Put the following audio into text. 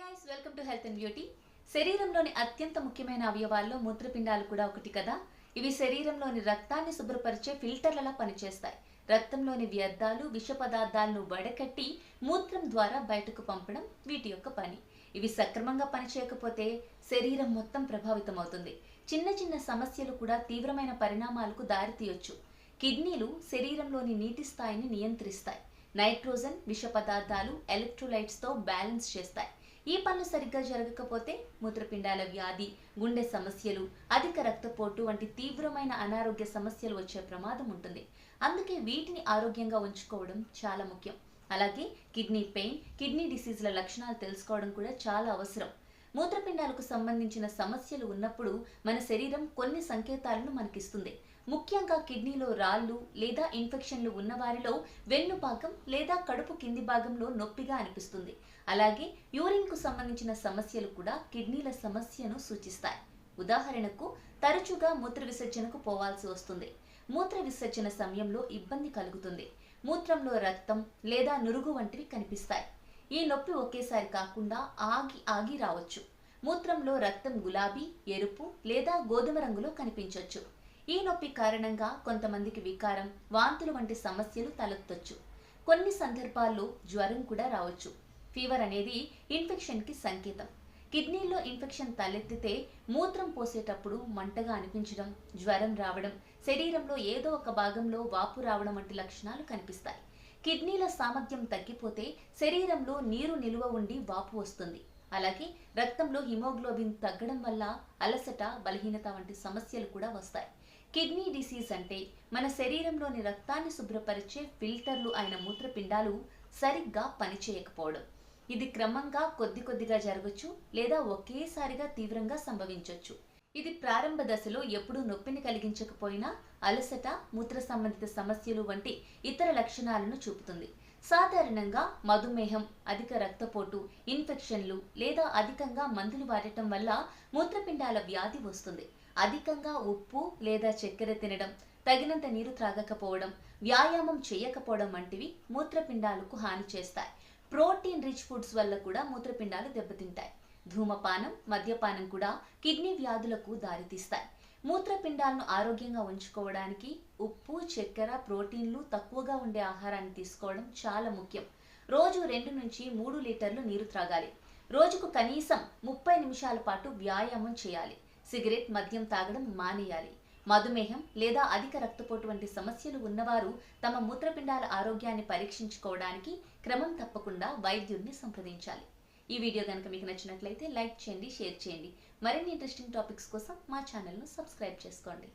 Guys welcome to health and beauty శరీరంలోని అత్యంత ముఖ్యమైన అవయవాల్లో మూత్రపిండాలు కూడా ఒకటి కదా. ఇవి శరీరంలోని రక్తాన్ని శుభ్రపరిచే ఫిల్టర్లలా పనిచేస్తాయి. రక్తంలోని వ్యర్థాలు విష పదార్థాలను వడకట్టి మూత్రం ద్వారా బయటకు పంపడం వీటి యొక్క పని. ఇవి సక్రమంగా పనిచేయకపోతే శరీరం మొత్తం ప్రభావితం అవుతుంది చిన్న చిన్న సమస్యలు కూడా తీవ్రమైన పరిణామాలకు దారితీయొచ్చు. కిడ్నీలు శరీరంలోని నీటి స్థాయిని నియంత్రిస్తాయి. నైట్రోజన్ విష పదార్థాలు ఎలక్ట్రోలైట్స్తో బ్యాలెన్స్ చేస్తాయి. ఈ పనులు సరిగ్గా జరగకపోతే మూత్రపిండాల వ్యాధి గుండె సమస్యలు అధిక రక్తపోటు వంటి తీవ్రమైన అనారోగ్య సమస్యలు వచ్చే ప్రమాదం ఉంటుంది. అందుకే వీటిని ఆరోగ్యంగా ఉంచుకోవడం చాలా ముఖ్యం. అలాగే కిడ్నీ పెయిన్ కిడ్నీ డిసీజ్ల లక్షణాలు తెలుసుకోవడం కూడా చాలా అవసరం. మూత్రపిండాలకు సంబంధించిన సమస్యలు ఉన్నప్పుడు మన శరీరం కొన్ని సంకేతాలను మనకిస్తుంది. ముఖ్యంగా కిడ్నీలో రాళ్ళు లేదా ఇన్ఫెక్షన్లు ఉన్న వారిలో వెన్ను భాగం లేదా కడుపు కింది భాగంలో నొప్పిగా అనిపిస్తుంది. అలాగే యూరిన్కు సంబంధించిన సమస్యలు కూడా కిడ్నీల సమస్యను సూచిస్తాయి. ఉదాహరణకు తరచుగా మూత్ర విసర్జనకు పోవాల్సి వస్తుంది. మూత్ర విసర్జన సమయంలో ఇబ్బంది కలుగుతుంది. మూత్రంలో రక్తం లేదా నురుగు వంటివి కనిపిస్తాయి. ఈ నొప్పి ఒకేసారి కాకుండా ఆగి ఆగి రావచ్చు. మూత్రంలో రక్తం గులాబీ ఎరుపు లేదా గోధుమ రంగులో కనిపించవచ్చు ఈ నొప్పి కారణంగా కొంతమందికి వికారం వాంతులు వంటి సమస్యలు తలెత్తొచ్చు. కొన్ని సందర్భాల్లో జ్వరం కూడా రావచ్చు. ఫీవర్ అనేది ఇన్ఫెక్షన్కి సంకేతం. కిడ్నీలో ఇన్ఫెక్షన్ తలెత్తితే మూత్రం పోసేటప్పుడు మంటగా అనిపించడం జ్వరం రావడం శరీరంలో ఏదో ఒక భాగంలో వాపు రావడం వంటి లక్షణాలు కనిపిస్తాయి. కిడ్నీల సామర్థ్యం తగ్గిపోతే శరీరంలో నీరు నిలువ ఉండి వాపు వస్తుంది. అలాగే రక్తంలో హిమోగ్లోబిన్ తగ్గడం వల్ల అలసట బలహీనత వంటి సమస్యలు కూడా వస్తాయి. కిడ్నీ డిసీజ్ అంటే మన శరీరంలోని రక్తాన్ని శుభ్రపరిచే ఫిల్టర్లు అయిన మూత్రపిండాలు సరిగ్గా పనిచేయకపోవడం. ఇది క్రమంగా కొద్ది కొద్దిగా జరగచ్చు లేదా ఒకేసారిగా తీవ్రంగా సంభవించవచ్చు ఇది ప్రారంభ దశలో ఎప్పుడూ నొప్పిని కలిగించకపోయినా అలసట మూత్ర సంబంధిత సమస్యలు వంటి ఇతర లక్షణాలను చూపుతుంది. సాధారణంగా మధుమేహం అధిక రక్తపోటు ఇన్ఫెక్షన్లు లేదా అధికంగా మందులు వాడటం వల్ల మూత్రపిండాల వ్యాధి వస్తుంది. అధికంగా ఉప్పు లేదా చక్కెర తినడం తగినంత నీరు త్రాగకపోవడం వ్యాయామం చేయకపోవడం వంటివి మూత్రపిండాలకు హాని చేస్తాయి. ప్రోటీన్ రిచ్ ఫుడ్స్ వల్ల కూడా మూత్రపిండాలు దెబ్బతింటాయి. ధూమపానం మద్యపానం కూడా కిడ్నీ వ్యాధులకు దారితీస్తాయి. మూత్రపిండాలను ఆరోగ్యంగా ఉంచుకోవడానికి ఉప్పు చక్కెర ప్రోటీన్లు తక్కువగా ఉండే ఆహారాన్ని తీసుకోవడం చాలా ముఖ్యం. రోజు రెండు నుంచి మూడు లీటర్లు నీరు త్రాగాలి. రోజుకు కనీసం ముప్పై నిమిషాల పాటు వ్యాయామం చేయాలి. సిగరెట్ మద్యం తాగడం మానేయాలి. మధుమేహం లేదా అధిక రక్తపోటు వంటి సమస్యలు ఉన్నవారు తమ మూత్రపిండాల ఆరోగ్యాన్ని పరీక్షించుకోవడానికి క్రమం తప్పకుండా వైద్యుడిని సంప్రదించాలి. ఈ వీడియో కనుక మీకు నచ్చినట్లయితే లైక్ చేయండి షేర్ చేయండి. మరిన్ని ఇంట్రెస్టింగ్ టాపిక్స్ కోసం మా ఛానల్ను సబ్స్క్రైబ్ చేసుకోండి.